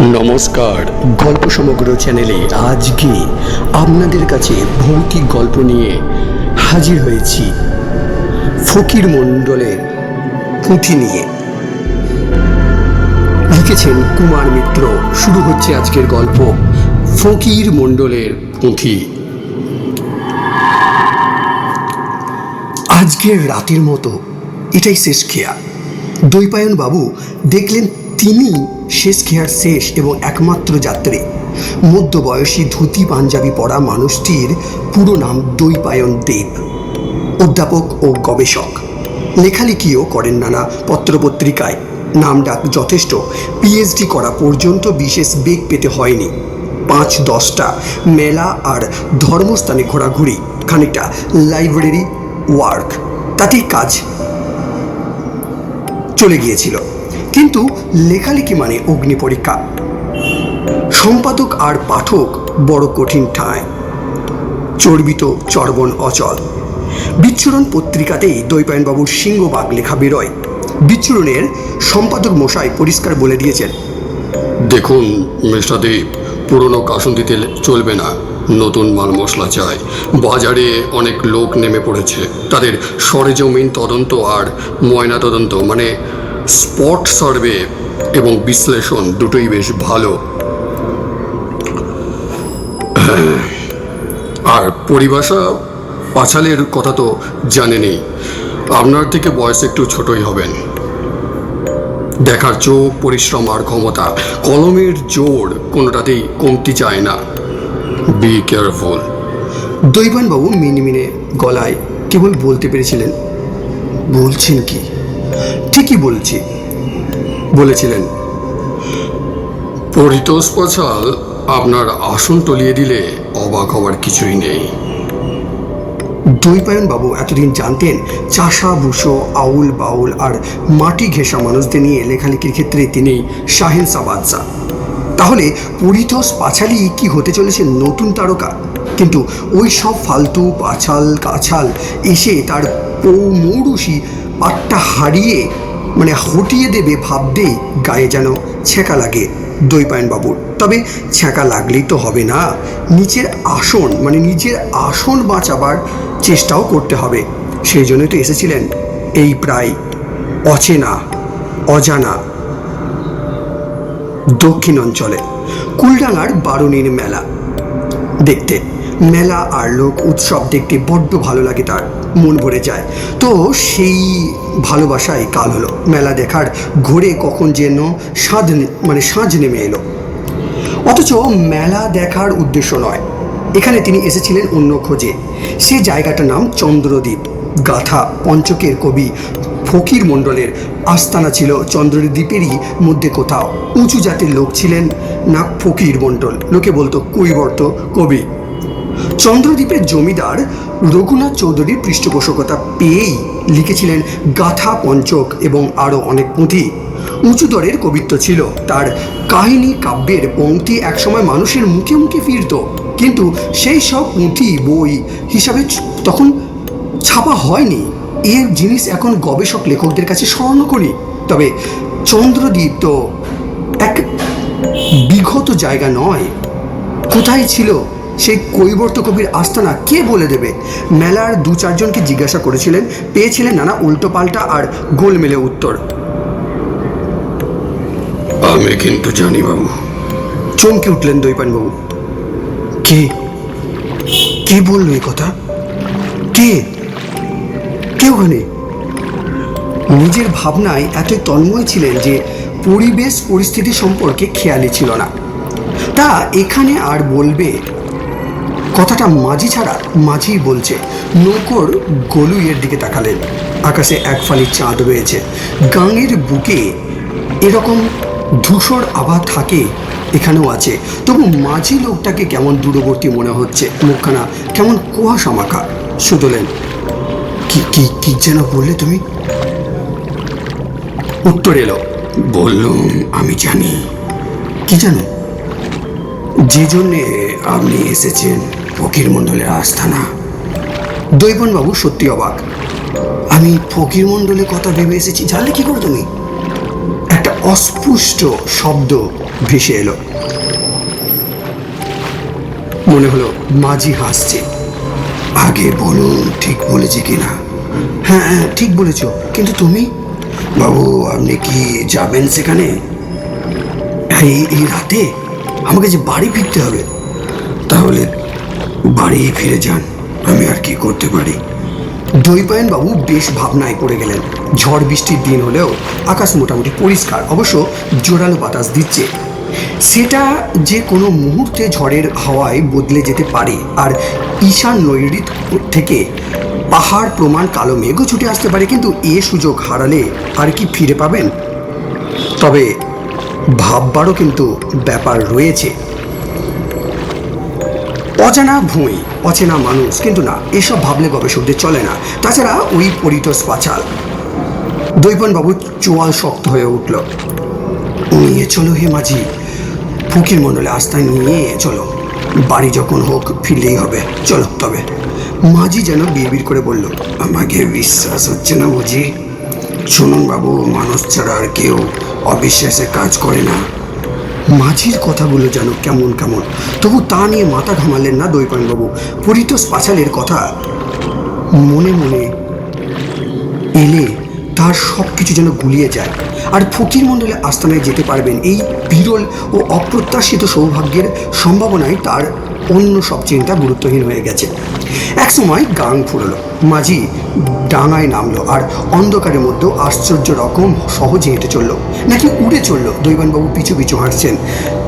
নমস্কার। গল্প সমগ্র চ্যানেলে আজকে আপনাদের কাছে ভৌতিক গল্প নিয়ে হাজির হয়েছি ফকির মণ্ডলের পুঁথি নিয়ে। লিখেছেন কুমার মিত্র। শুরু হচ্ছে আজকের গল্প ফকির মণ্ডলের পুঁথি। আজকের রাতের মতো এটাই শেষ খেয়া। দৈপায়ন বাবু দেখলেন তিনি শেষ খেয়ার শেষ এবং একমাত্র যাত্রী। মধ্যবয়সী ধুতি পাঞ্জাবি পরা মানুষটির পুরো নাম দৈপায়ন দেব, অধ্যাপক ও গবেষক। লেখালেখিও করেন নানা পত্রপত্রিকায়। নাম ডাক যথেষ্ট। পিএইচডি করা পর্যন্ত বিশেষ বেগ পেতে হয়নি। পাঁচ দশটা মেলা আর ধর্মস্থানে ঘোরাঘুরি, খানিকটা লাইব্রেরি ওয়ার্ক তাতেই কাজ চলে গিয়েছিল। কিন্তু লেখালেখি মানে অগ্নি পরীক্ষা। সম্পাদক আর পাঠক বড় কঠিন ঠাঁয় চর্বিত চর্বণ অচল। বিচ্ছুরণ পত্রিকাতেই দৈপায়নবাবুর সিংহবাগ লেখা বেরোয়। বিচ্ছুরণের সম্পাদক মশাই পরিষ্কার বলে দিয়েছেন, দেখুন মিস্টার দেব পুরনো কাসন্দিতে চলবে না। নতুন মাল মশলা চাই। বাজারে অনেক লোক নেমে পড়েছে। তাদের সরেজমিন তদন্ত আর ময়না তদন্ত মানে স্পট সার্ভে এবং বিশ্লেষণ দুটোই বেশ ভালো। আর পরিভাষা পাছালের কথা তো জানেনই। আপনার থেকে বয়স একটু ছোটই হবেন। দেখার চোখ, পরিশ্রম আর ক্ষমতা, কলমের জোর কোনোটাতেই কমতি চায় না। বি কেয়ারফুল দৈবানবাবু মিনমিনে গলায় কেবল বলতে পেরেছিলেন, বলছেন কি? ঠিকই বলছি? বলেছিলেন। পরিতোষ পাছাল আপনার আসন টলিয়ে দিলে অবাক হওয়ার কিছুই নেই। বাবু এতদিন জানতেন চাষা বুসো আউল বাউল আর মাটি ঘেঁষা মানুষদের নিয়ে লেখালেখির ক্ষেত্রে তিনি শাহিন সাবাদশা তাহলে পরিতোষ পাছালি কি হতে চলেছে নতুন তারকা? কিন্তু ওই সব ফালতু পাছাল কাছাল এসে তার পৌ পৌমৌরুষি পাটটা হারিয়ে মানে হটিয়ে দেবে ভাবতেই গায়ে যেন ছেঁকা লাগে বাবুর তবে ছ্যাঁকা লাগলেই তো হবে না। নিচের আসন মানে নিজের আসন বাঁচাবার চেষ্টাও করতে হবে। সেই জন্যই তো এসেছিলেন এই প্রায় অচেনা, অজানা দক্ষিণ অঞ্চলে কুলডাঙ্গার বারুণীর মেলা দেখতে। মেলা আর লোক উৎসব দেখতে বড্ড ভালো লাগে তার। মন ভরে যায়। তো সেই ভালোবাসায় কাল হলো। মেলা দেখার ঘুরে কখন যেন নে- মানে সাঁঝ নেমে এলো। অথচ মেলা দেখার উদ্দেশ্য নয়। এখানে তিনি এসেছিলেন অন্য খোঁজে। সে জায়গাটার নাম চন্দ্রদ্বীপ। গাথা পঞ্চকের কবি ফকির মণ্ডলের আস্তানা ছিল চন্দ্রদ্বীপেরই মধ্যে কোথাও। উঁচু জাতির লোক ছিলেন না ফকির মণ্ডল। লোকে বলতো কৈবর্ত কবি। চন্দ্রদ্বীপের জমিদার রঘুনাথ চৌধুরীর পৃষ্ঠপোষকতা পেয়েই লিখেছিলেন গাথা পঞ্চক এবং আরও অনেক পুঁথি। উঁচু দরের কবিত্ব ছিল। তার কাহিনী, কাব্যের পংক্তি একসময় মানুষের মুখে মুখে ফিরত। কিন্তু সেই সব পুঁথি, বই হিসাবে তখন ছাপা হয়নি। এর জিনিস এখন গবেষক লেখকদের কাছে স্মরণ করি তবে চন্দ্রদ্বীপ তো এক বিঘত জায়গা নয়। কোথায় ছিল সেই কৈবর্ত কবির আস্তানা কে বলে দেবে? মেলার দু চারজনকে জিজ্ঞাসা করেছিলেন পেয়েছিলেন নানা উল্টোপাল্টা আর গোলমেলে উত্তর। আমি কিন্তু জানি বাবু। চমকে উঠলেন দৈপানবাবু। কে? কে বলল এই কথা? কে? কে ওখানে? নিজের ভাবনায় এতই তন্ময় ছিলেন যে পরিবেশ পরিস্থিতি সম্পর্কে খেয়ালি ছিল না। তা এখানে আর বলবে কথাটা মাঝি ছাড়া মাঝিই বলছে। নৌকর গলুইয়ের দিকে তাকালেন। আকাশে এক ফালি চাঁদ রয়েছে গাঙের বুকে এরকম ধূসর আভা থাকে এখানেও আছে। তবু মাঝি লোকটাকে কেমন দূরবর্তী মনে হচ্ছে? মুখখানা কেমন কুয়াশা মাখা। শুধলেন কি কি কি যেন বললে তুমি? উত্তর এলো, বললুম, আমি জানি। কি জানো? যে জন্যে আপনি এসেছেন ফকির মণ্ডলের আস্থানা। দৈবনবাবু, সত্যি অবাক। আমি ফকির মণ্ডলের কথা ভেবে এসেছি, জানলে কি করো তুমি? একটা অস্পুষ্ট শব্দ ভেসে এলো। মনে হলো মাঝি হাসছে। আগে বলুন ঠিক বলেছি কিনা? হ্যাঁ হ্যাঁ ঠিক বলেছ। কিন্তু তুমি? বাবু, আপনি কি যাবেন সেখানে? এই এই রাতে? আমাকে যে বাড়ি ফিরতে হবে। তাহলে বাড়ি ফিরে যান। আমি আর কি করতে পারি? দৈপায়ন বাবু বেশ ভাবনায় পড়ে গেলেন। ঝড় বৃষ্টির দিন হলেও আকাশ মোটামুটি পরিষ্কার, অবশ্য জোরালো বাতাস দিচ্ছে। সেটা যে কোনো মুহূর্তে ঝড়ের হাওয়ায় বদলে যেতে পারে, আর ঈশান নৈরিত থেকে পাহাড়, প্রমাণ, কালো মেঘও ছুটে আসতে পারে, কিন্তু এ সুযোগ হারালে আর কি ফিরে পাবেন? তবে ভাববারও কিন্তু ব্যাপার রয়েছে। অজানা ভুঁই অচেনা মানুষ, কিন্তু না, এসব ভাবলে গবেষকদের চলে না। তাছাড়া ওই পরিতোষ পাচাল। বাবু চোয়াল শক্ত হয়ে উঠল। নিয়ে চলো হে মাঝি। ফকির মণ্ডলে আস্থায় নিয়ে চলো। বাড়ি যখন হোক, ফিরলেই হবে। চলো তবে। মাঝি যেন বিড় করে বলল, আমাকে বিশ্বাস হচ্ছে না বুঝি শুনুন বাবু, মানুষ ছাড়া আর কেউ অবিশ্বাসে কাজ করে না। মাঝির কথাগুলো যেন কেমন কেমন? তবু তা নিয়ে মাথা ঘামালেন না বাবু পরিতোষ পাঁচালের কথা মনে মনে এলে তার সব কিছু যেন গুলিয়ে যায়। আর ফকির মণ্ডলে আস্তানায় যেতে পারবেন এই বিরল ও অপ্রত্যাশিত সৌভাগ্যের সম্ভাবনায় তার অন্য সব চিন্তা গুরুত্বহীন হয়ে গেছে। একসময় গাং ফুরলো। মাঝি ডাঙায় নামলো আর অন্ধকারের মধ্যেও আশ্চর্য রকম সহজে হেঁটে চলল। নাকি উড়ে চলল? দৈবানবাবু পিছু পিছু হাঁটছেন।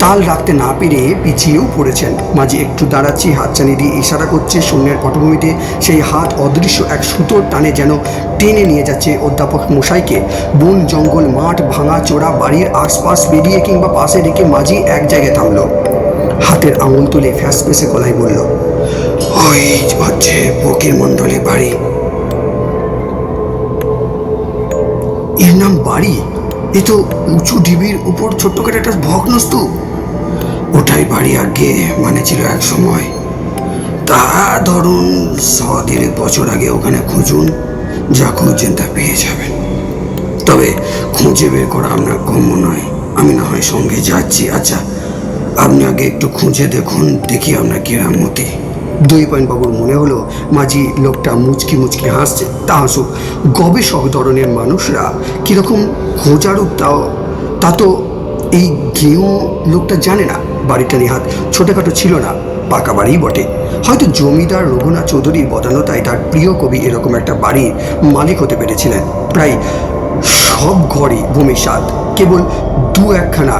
তাল রাখতে না পেরে পিছিয়েও পড়েছেন। মাঝে একটু দাঁড়াচ্ছি, হাতছানি দিয়ে ইশারা করছে, শূন্যের পটভূমিতে সেই হাত অদৃশ্য এক সুতোর টানে যেন টেনে নিয়ে যাচ্ছে অধ্যাপক মশাইকে। বন, জঙ্গল, মাঠ, ভাঙা, চোরা, বাড়ির আশপাশ বেরিয়ে কিংবা পাশে রেখে মাঝি এক জায়গায় থামলো। হাতের আঙুল তুলে ফ্যাস ফেসে গলায় বলল, ওই হচ্ছে ফকির মণ্ডলের বাড়ি। এর নাম বাড়ি? এ তো উঁচু ঢিবির উপর ছোট্ট ছোট্টখাটো একটা ভগ্নস্তূপ ওটাই বাড়ি আগে মানে ছিল এক সময়। তা ধরুন দেড়েক বছর আগে ওখানে খুঁজুন, যা খুঁজছেন তা পেয়ে যাবেন। তবে খুঁজে বের করা আপনার গম্য নয়। আমি না হয় সঙ্গে যাচ্ছি। আচ্ছা আপনি আগে একটু খুঁজে দেখুন, দেখি আপনার কেরামতি দুই পয়েন্ট বাবুর মনে হলো, মাঝি লোকটা মুচকি মুচকি হাসছে। তা হাসুক গবেষক ধরনের মানুষরা কীরকম খোঁজারূপ তাও, তা তো এই গেঁয়ো লোকটা জানে না। বাড়িটা নিহাত ছোটোখাটো ছিল না, পাকা বাড়িই বটে। হয়তো জমিদার রঘুনাথ চৌধুরীর বদানতায় তার প্রিয় কবি এরকম একটা বাড়ির মালিক হতে পেরেছিলেন। প্রায় সব ঘরই ভূমি স্বাদ কেবল দু একখানা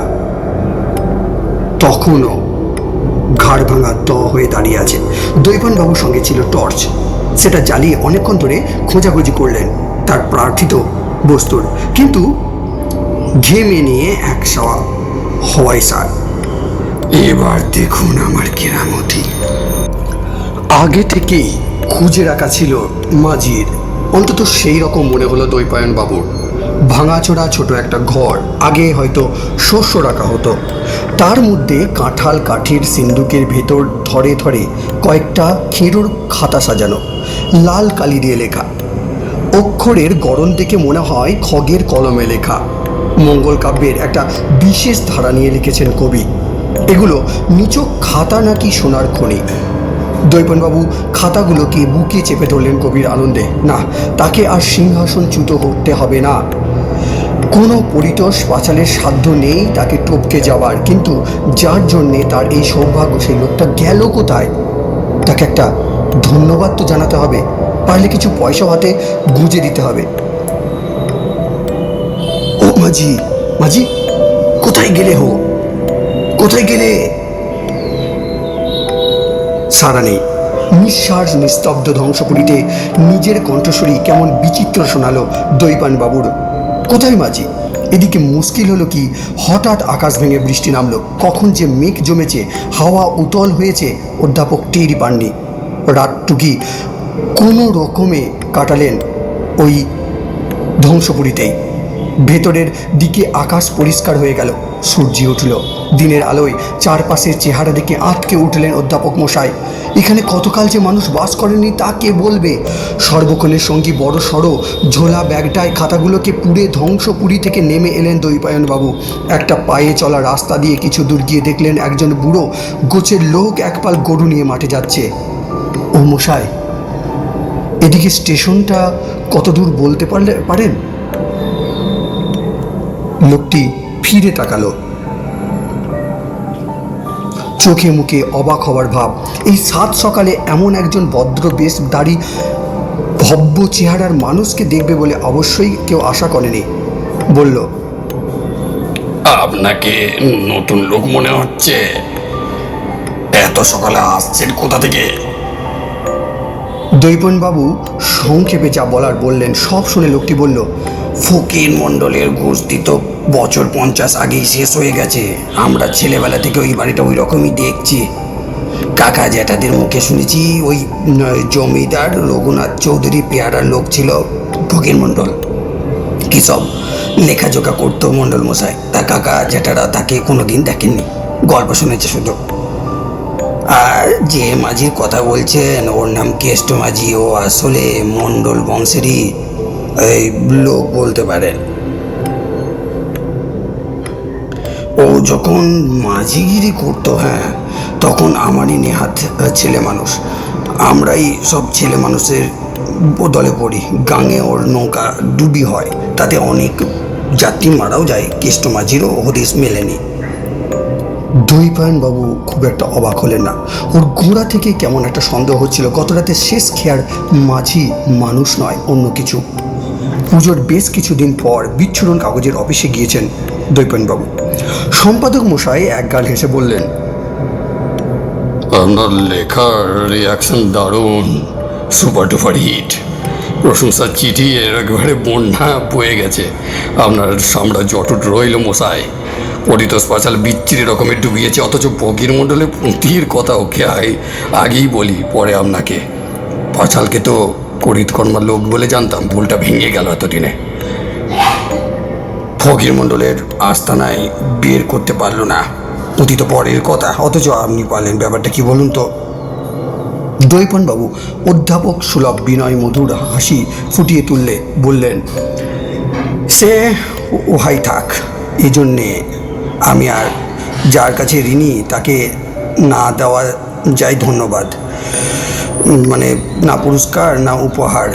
তখনও ঘাড় ভাঙা দ হয়ে দাঁড়িয়ে আছে। বাবুর সঙ্গে ছিল টর্চ। সেটা জ্বালিয়ে অনেকক্ষণ ধরে খোঁজাখুঁজি করলেন তার প্রার্থিত বস্তুর। কিন্তু ঘেমে নিয়ে এক সাওয়া হওয়াই সার এবার দেখুন আমার কেরামতি। আগে থেকেই খুঁজে রাখা ছিল মাঝির অন্তত সেই রকম মনে হলো দৈপায়ন বাবুর ভাঙাচোরা ছোট একটা ঘর। আগে হয়তো শস্য রাখা হতো। তার মধ্যে কাঁঠাল, কাঠির সিন্দুকের ভেতর ধরে ধরে কয়েকটা খেরোর খাতা সাজানো, লাল কালি দিয়ে লেখা। অক্ষরের গরম দেখে মনে হয় খগের কলমে লেখা। মঙ্গল কাব্যের একটা বিশেষ ধারা নিয়ে লিখেছেন কবি। এগুলো নিচক খাতা নাকি সোনার খনি? দৈপনবাবু খাতাগুলোকে বুকে চেপে ধরলেন কবির আনন্দে। না, তাকে আর সিংহাসন চ্যুত করতে হবে না। কোনো পরিতোষ পাঁচালের সাধ্য নেই তাকে টপকে যাওয়ার, কিন্তু যার জন্যে তার এই সৌভাগ্য সেই লোকটা গেল কোথায়? তাকে একটা ধন্যবাদ তো জানাতে হবে, পারলে কিছু পয়সা হাতে গুঁজে দিতে হবে। ও মাঝি মাঝি, কোথায় গেলে হো? কোথায় গেলে? সারা নেই। নিঃশ্বাস নিস্তব্ধ ধ্বংসপুরীতে নিজের কণ্ঠস্বরী কেমন বিচিত্র শোনালো দৈপান বাবুর কোথায় মাঝি? এদিকে মুশকিল হলো কি? হঠাৎ আকাশ ভেঙে বৃষ্টি নামলো। কখন যে মেঘ জমেছে, হাওয়া উতল হয়েছে, অধ্যাপক টেরি পাননি। রাতটুকি কোনো রকমে কাটালেন ওই ধ্বংসপুরীতেই। ভেতরের দিকে আকাশ পরিষ্কার হয়ে গেল। সূর্যি উঠল। দিনের আলোয় চারপাশের চেহারা দেখে আটকে উঠলেন অধ্যাপক মশাই। এখানে কতকাল যে মানুষ বাস করেনি তা কে বলবে? সর্বক্ষণের সঙ্গী বড় সড়ো ঝোলা ব্যাগটায় খাতাগুলোকে পুড়ে ধ্বংসপুরি থেকে নেমে এলেন দৈপায়নবাবু। একটা পায়ে চলা রাস্তা দিয়ে কিছু দূর গিয়ে দেখলেন একজন বুড়ো গোছের লোক একপাল গরু নিয়ে মাঠে যাচ্ছে। ও মশাই, এদিকে স্টেশনটা কত দূর বলতে পারলে পারেন? লোকটি ফিরে তাকালো। চোখে মুখে অবাক হবার ভাব। এই সাত সকালে এমন একজন ভদ্র বেশ দাড়ি ভব্য চেহারার মানুষকে দেখবে বলে অবশ্যই কেউ আশা করেনি। বলল আপনাকে নতুন লোক মনে হচ্ছে? এত সকালে আসছেন কোথা থেকে? দৈপনবাবু সংক্ষেপে যা বলার বললেন সব শুনে লোকটি বলল ফকির মণ্ডলের গোষ্ঠী তো বছর পঞ্চাশ আগেই শেষ হয়ে গেছে। আমরা ছেলেবেলা থেকে ওই বাড়িটা ওই রকমই দেখছি। কাকা জ্যাঠাদের মুখে শুনেছি ওই জমিদার রঘুনাথ চৌধুরী পেয়ারার লোক ছিল ফকির মণ্ডল। কী সব লেখাজোখা করতো মণ্ডল মশাই। তা কাকা জ্যাঠারা তাকে কোনো দিন দেখেননি। গল্প শুনেছে শুধু। আর যে মাঝির কথা বলছেন, ওর নাম কেষ্ট মাঝি। ও আসলে মণ্ডল বংশেরই, এই, লোক বলতে পারেন। ও যখন মাঝিগিরি করতো হ্যাঁ তখন আমারই নেহাত ছেলে মানুষ। আমরাই সব ছেলে মানুষের দলে পড়ি। গাঙে ওর নৌকা ডুবি হয়। তাতে অনেক যাত্রী মারাও যায়। কেষ্ট মাঝিরও হদিস মেলেনি। দৈপায়ন বাবু খুব একটা অবাক হলেন না। ওর গোড়া থেকে কেমন একটা সন্দেহ হচ্ছিল। গত রাতে শেষ খেয়ার মাঝি মানুষ নয়, অন্য কিছু। পুজোর বেশ কিছুদিন পর বিচ্ছুরণ কাগজের অফিসে গিয়েছেন। দৈপায়নবাবু সম্পাদক মশাই এক গাল হেসে বললেন, আপনার লেখার রিয়াকশন দারুণ সুপার টুপার হিট প্রশংসার চিঠি একবারে বন্যা বয়ে গেছে। আপনার সাম্রাজ্য অটুট রইল মশাই। পরিতোষ পাঁচাল বিচ্ছিরি রকমের ডুবিয়েছে, অথচ বগির মণ্ডলে পুঁতির কথা ওকে আগে আগেই বলি পরে আপনাকে। পাঁচালকে তো করিত কর্মার লোক বলে জানতাম, ভুলটা ভেঙে গেল এতদিনে। ফকির মণ্ডলের আস্তানায় বের করতে পারল না। অতীত পরের কথা, অথচ আপনি পারলেন ব্যাপারটা কি বলুন তো? দৈপনবাবু অধ্যাপক সুলভ বিনয় মধুর হাসি ফুটিয়ে তুললে, বললেন, সে ওহাই থাক এই জন্যে আমি আর যার কাছে ঋণী তাকে না দেওয়া যায় ধন্যবাদ। মানে না পুরস্কার, না উপহার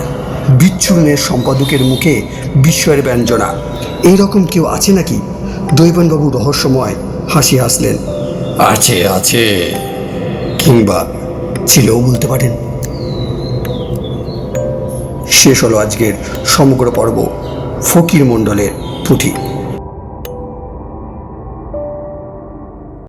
বিচ্ছুরণের সম্পাদকের মুখে বিস্ময়ের ব্যঞ্জনা। এইরকম কেউ আছে নাকি? দৈবনবাবু রহস্যময় হাসি হাসলেন। আছে আছে। কিংবা ছিলেও বলতে পারেন। শেষ হলো আজকের সমগ্র পর্ব ফকির মণ্ডলের পুঁথি।